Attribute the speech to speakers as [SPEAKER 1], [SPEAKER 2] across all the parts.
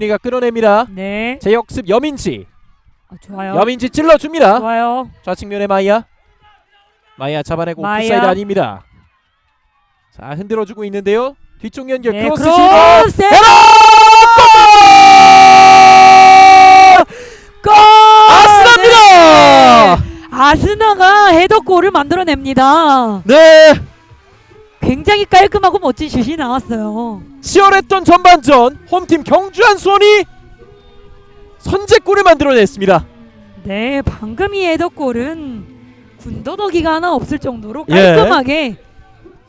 [SPEAKER 1] 리가 끌어냅니다.
[SPEAKER 2] 네.
[SPEAKER 1] 제역습 여민지.
[SPEAKER 2] 아, 좋아요.
[SPEAKER 1] 여민지 찔러줍니다.
[SPEAKER 2] 좋아요.
[SPEAKER 1] 좌측면에 마이야. 마이야 잡아내고
[SPEAKER 2] 마이야.
[SPEAKER 1] 오프사이드 아닙니다. 자 흔들어주고 있는데요. 뒤쪽 연결
[SPEAKER 2] 네,
[SPEAKER 1] 크로스
[SPEAKER 2] 크로스! 골!
[SPEAKER 1] 아스납니다.
[SPEAKER 2] 네. 아스나가 헤더골을 만들어냅니다.
[SPEAKER 1] 네.
[SPEAKER 2] 굉장히 깔끔하고 멋진 슛이 나왔어요.
[SPEAKER 1] 치열했던 전반전 홈팀 경주한 수원이 선제골을 만들어냈습니다.
[SPEAKER 2] 네, 방금 이 헤더골은 군더더기가 하나 없을 정도로
[SPEAKER 1] 예.
[SPEAKER 2] 깔끔하게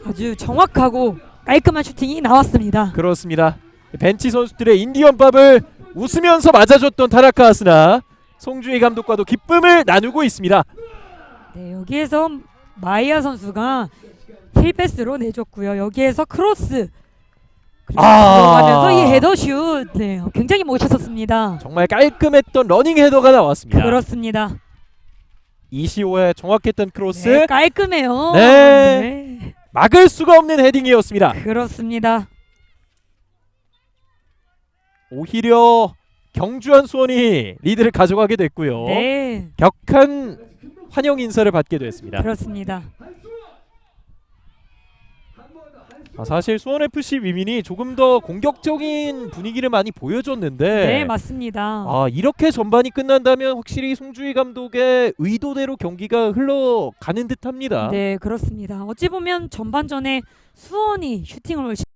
[SPEAKER 2] 아주 정확하고 깔끔한 슈팅이 나왔습니다.
[SPEAKER 1] 그렇습니다. 벤치 선수들의 인디언 밥을 웃으면서 맞아줬던 타라카 아스나 송주희 감독과도 기쁨을 나누고 있습니다.
[SPEAKER 2] 네, 여기에서 마이아 선수가 힐패스로 내줬고요. 여기에서 크로스
[SPEAKER 1] 아.
[SPEAKER 2] 들어가면서 이 헤더슛 네, 굉장히 멋있었습니다.
[SPEAKER 1] 정말 깔끔했던 러닝 헤더가 나왔습니다.
[SPEAKER 2] 그렇습니다.
[SPEAKER 1] 이시오의 정확했던 크로스
[SPEAKER 2] 네, 깔끔해요.
[SPEAKER 1] 네.
[SPEAKER 2] 네,
[SPEAKER 1] 막을 수가 없는 헤딩이었습니다.
[SPEAKER 2] 그렇습니다.
[SPEAKER 1] 오히려 경주한 수원이 리드를 가져가게 됐고요.
[SPEAKER 2] 네,
[SPEAKER 1] 격한 환영 인사를 받게 됐습니다.
[SPEAKER 2] 그렇습니다.
[SPEAKER 1] 아, 사실 수원 FC 위민이 조금 더 공격적인 분위기를 많이 보여줬는데
[SPEAKER 2] 네, 맞습니다.
[SPEAKER 1] 아 이렇게 전반이 끝난다면 확실히 송주희 감독의 의도대로 경기가 흘러가는 듯합니다.
[SPEAKER 2] 네, 그렇습니다. 어찌 보면 전반전에 수원이 슈팅을